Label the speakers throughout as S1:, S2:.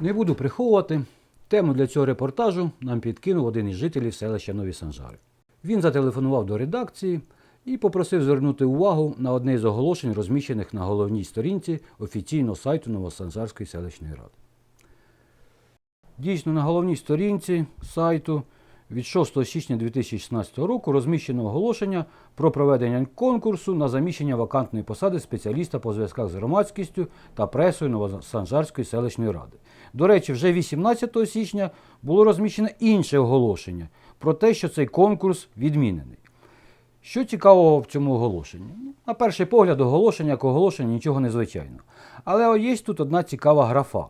S1: Не буду приховувати. Тему для цього репортажу нам підкинув один із жителів селища Нові Санжари. Він зателефонував до редакції і попросив звернути увагу на одне із оголошень, розміщених на головній сторінці офіційного сайту Новосанжарської селищної ради. Дійсно, на головній сторінці сайту від 6 січня 2016 року розміщено оголошення про проведення конкурсу на заміщення вакантної посади спеціаліста по зв'язках з громадськістю та пресою Новосанжарської селищної ради. До речі, вже 18 січня було розміщено інше оголошення про те, що цей конкурс відмінений. Що цікавого в цьому оголошенні? Ну, На перший погляд, оголошення як оголошення нічого незвичайного. Але є тут одна цікава графа.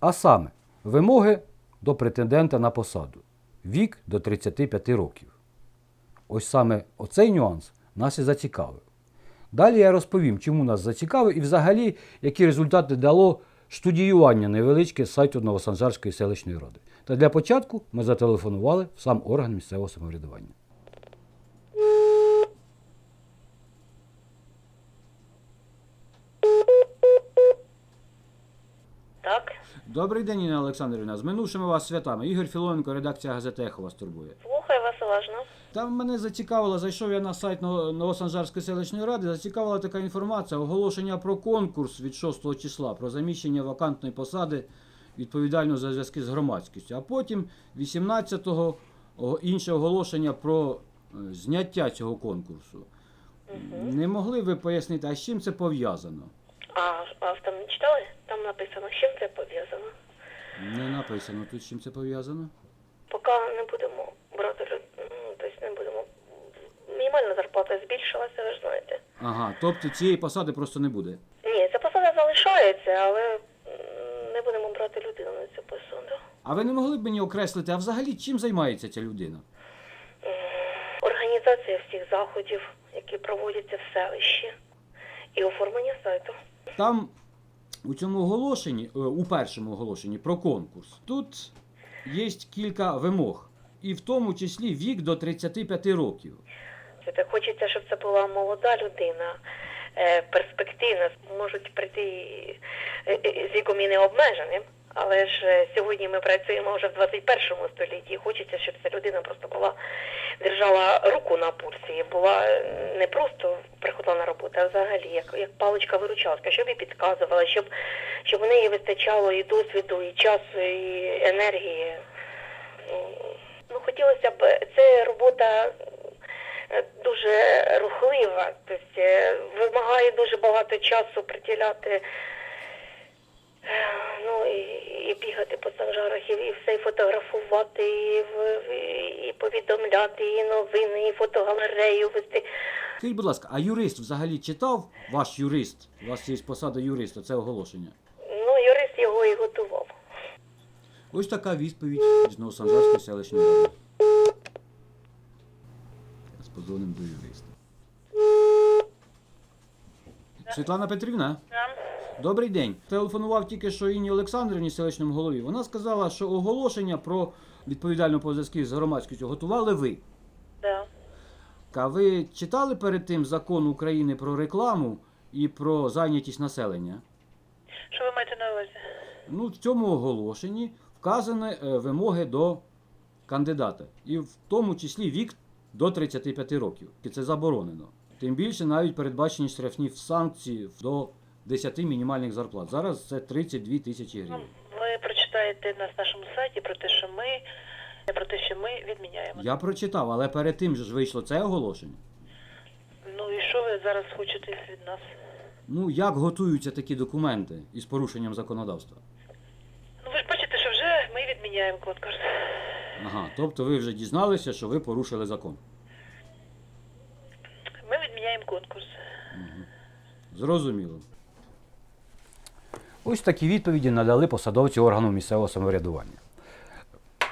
S1: А саме, вимоги до претендента на посаду. Вік до 35 років. Ось саме оцей нюанс нас і зацікавив. Далі я розповім, чому нас зацікавив і взагалі, які результати дало студіювання невеличке сайту Новосанжарської селищної ради. Та для початку ми зателефонували в сам орган місцевого самоврядування.
S2: Так,
S1: Добрий день, Інна Олександрівна. З минувшими вас святами. Ігор Філоненко, редакція газети «Ехо» вас турбує.
S2: слухаю вас уважно.
S1: Там мене зацікавило, зайшов я на сайт Ново- Новосанжарської селищної ради, зацікавила така інформація, оголошення про конкурс від 6 числа про заміщення вакантної посади відповідально за зв'язки з громадськістю. А потім 18-го інше оголошення про е, зняття цього конкурсу. Не могли ви пояснити, а з чим це пов'язано?
S2: А, а там не читали? Там написано, з чим це пов'язано.
S1: Не написано тут, з чим це пов'язано.
S2: Поки не будемо брати, люд- ну, тобто не будемо. Мінімальна зарплата збільшилася, ви ж знаєте.
S1: Ага, тобто цієї посади просто не буде.
S2: Ні, ця посада залишається, але не будемо брати людину на цю посаду.
S1: А ви не могли б мені окреслити, а взагалі чим займається ця людина?
S2: Організація всіх заходів, які проводяться в селищі, і оформлення сайту.
S1: Там у цьому оголошенні, е, у першому оголошенні про конкурс, тут є кілька вимог, і в тому числі вік до 35 років.
S2: Це хочеться, щоб це була молода людина, е, перспективна. Можуть прийти з віком і не обмеженим. Але ж е, сьогодні ми працюємо вже в 21 столітті. Хочеться, щоб ця людина просто була держала руку на пульсі, була е, не просто приходила на роботу, а взагалі як, як паличка виручалка, щоб і підказувала, щоб, щоб у неї вистачало і досвіду, і часу, і енергії. Ну, Ну, хотілося б, це робота е, дуже рухлива, тобто вимагає дуже багато часу приділяти. І, бігати по санжарах, і, і все і фотографувати, і, і повідомляти, і новини, і фотогалерею вести.
S1: Скажіть, будь ласка, а юрист взагалі читав ваш юрист? У вас є посада юриста, це оголошення.
S2: Ну, юрист його і готував.
S1: Ось така відповідь з Новосанжарської селищної ради. Зараз подзвонимо до юриста. Світлана Петрівна. Добрий день. Телефонував тільки що Інні Олександрівні, селищному голові. Вона сказала, що оголошення про відповідальну по з громадськістю готували ви.
S2: Да.
S1: А ви читали перед тим закон України про рекламу і про зайнятість населення?
S2: Що ви маєте на увазі?
S1: Ну, в цьому оголошенні вказані е, вимоги до кандидата, і в тому числі вік до 35 років. І це заборонено. Тим більше навіть передбачені штрафні санкції до 10 мінімальних зарплат. Зараз це 32 тисячі гривень.
S3: Ви прочитаєте на нашому сайті про те, що ми про те, що ми відміняємо.
S1: Я прочитав, але перед тим же ж вийшло це оголошення.
S3: Ну і що ви зараз хочете від нас?
S1: Ну, як готуються такі документи із порушенням законодавства?
S3: Ну ви ж бачите, що вже ми відміняємо конкурс.
S1: Ага, тобто ви вже дізналися, що ви порушили закон.
S3: Ми відміняємо конкурс.
S1: Зрозуміло. Ось такі відповіді надали посадовці органу місцевого самоврядування.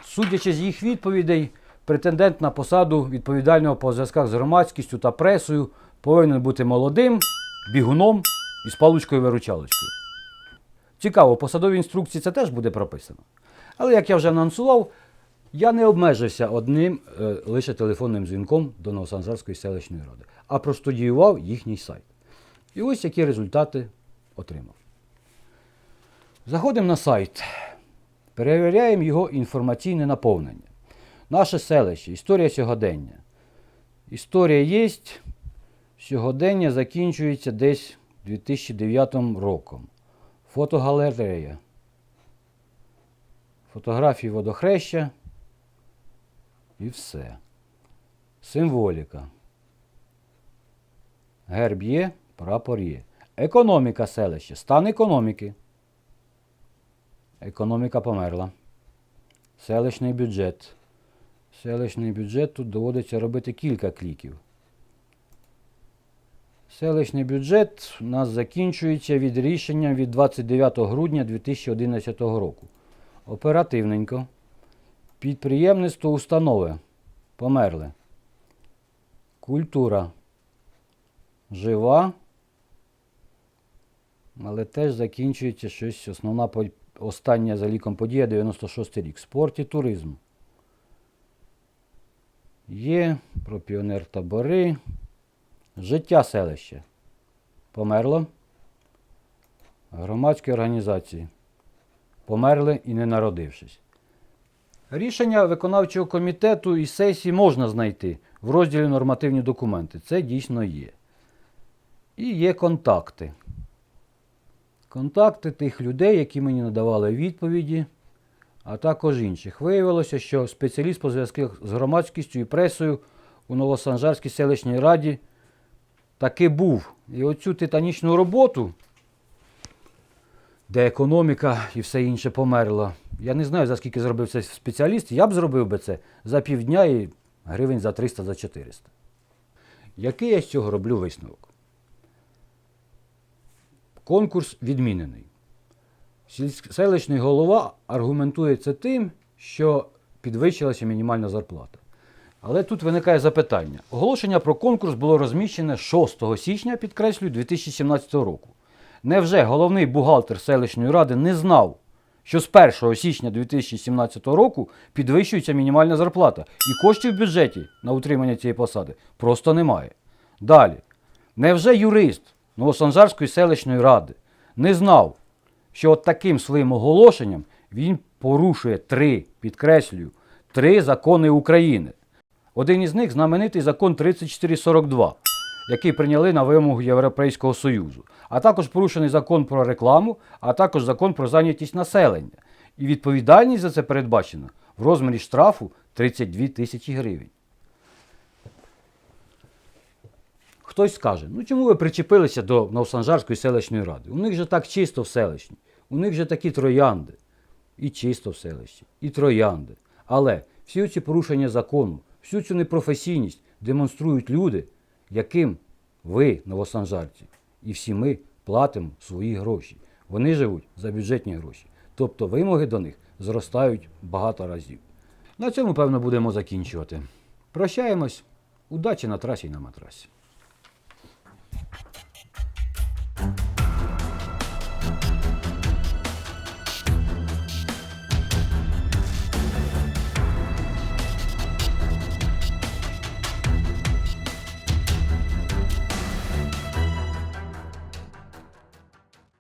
S1: Судячи з їх відповідей, претендент на посаду відповідального по зв'язках з громадськістю та пресою повинен бути молодим, бігуном і з паличкою-виручалочкою. Цікаво, в посадовій інструкції це теж буде прописано. Але як я вже анонсував, я не обмежився одним е, лише телефонним дзвінком до Новосанжарської селищної ради, а простудіював їхній сайт. І ось які результати отримав. Заходимо на сайт Перевіряємо його інформаційне наповнення. Наше селище, історія сьогодення. Історія є, сьогодення закінчується десь 2009 роком. Фотогалерея. Фотографії водохреща. І все. Символіка. Герб є, прапор є. Економіка селища. Стан економіки. Економіка померла. Селищний бюджет. Селищний бюджет тут доводиться робити кілька кліків. Селищний бюджет у нас закінчується від рішення від 29 грудня 2011 року. Оперативненько. Підприємництво установи. Померли. Культура. Жива. Але теж закінчується щось основна остання за ліком подія 96 рік. Спорт і туризм. Є про піонер табори. Життя селища. Померло. Громадські організації. Померли і не народившись. Рішення виконавчого комітету і сесії можна знайти в розділі нормативні документи. Це дійсно є. І є контакти. Контакти тих людей, які мені надавали відповіді, а також інших. Виявилося, що спеціаліст по зв'язках з громадськістю і пресою у Новосанжарській селищній раді таки був. І оцю титанічну роботу, де економіка і все інше померло. Я не знаю, за скільки зробив цей спеціаліст. Я б зробив би це за півдня і гривень за 300 за 400. Який я з цього роблю висновок? Конкурс відмінений. Селищний голова аргументує це тим, що підвищилася мінімальна зарплата. Але тут виникає запитання. Оголошення про конкурс було розміщене 6 січня, підкреслюю, 2017 року. Невже головний бухгалтер селищної ради не знав, що з 1 січня 2017 року підвищується мінімальна зарплата і коштів в бюджеті на утримання цієї посади просто немає. Далі. Невже юрист Новосанжарської селищної ради не знав, що от таким своїм оголошенням він порушує три, підкреслюю, три закони України. Один із них знаменитий закон 3442, який прийняли на вимогу Європейського Союзу, а також порушений закон про рекламу, а також закон про зайнятість населення. І відповідальність за це передбачена в розмірі штрафу 32 тисячі гривень. Хтось скаже, ну чому ви причепилися до Новосанжарської селищної ради? У них же так чисто в селищні, у них же такі троянди. І чисто в селищі, і троянди. Але всі ці порушення закону, всю цю непрофесійність демонструють люди, яким ви, новосанжарці, і всі ми платимо свої гроші. Вони живуть за бюджетні гроші. Тобто вимоги до них зростають багато разів. На цьому, певно, будемо закінчувати. Прощаємось. Удачі на трасі і на матрасі.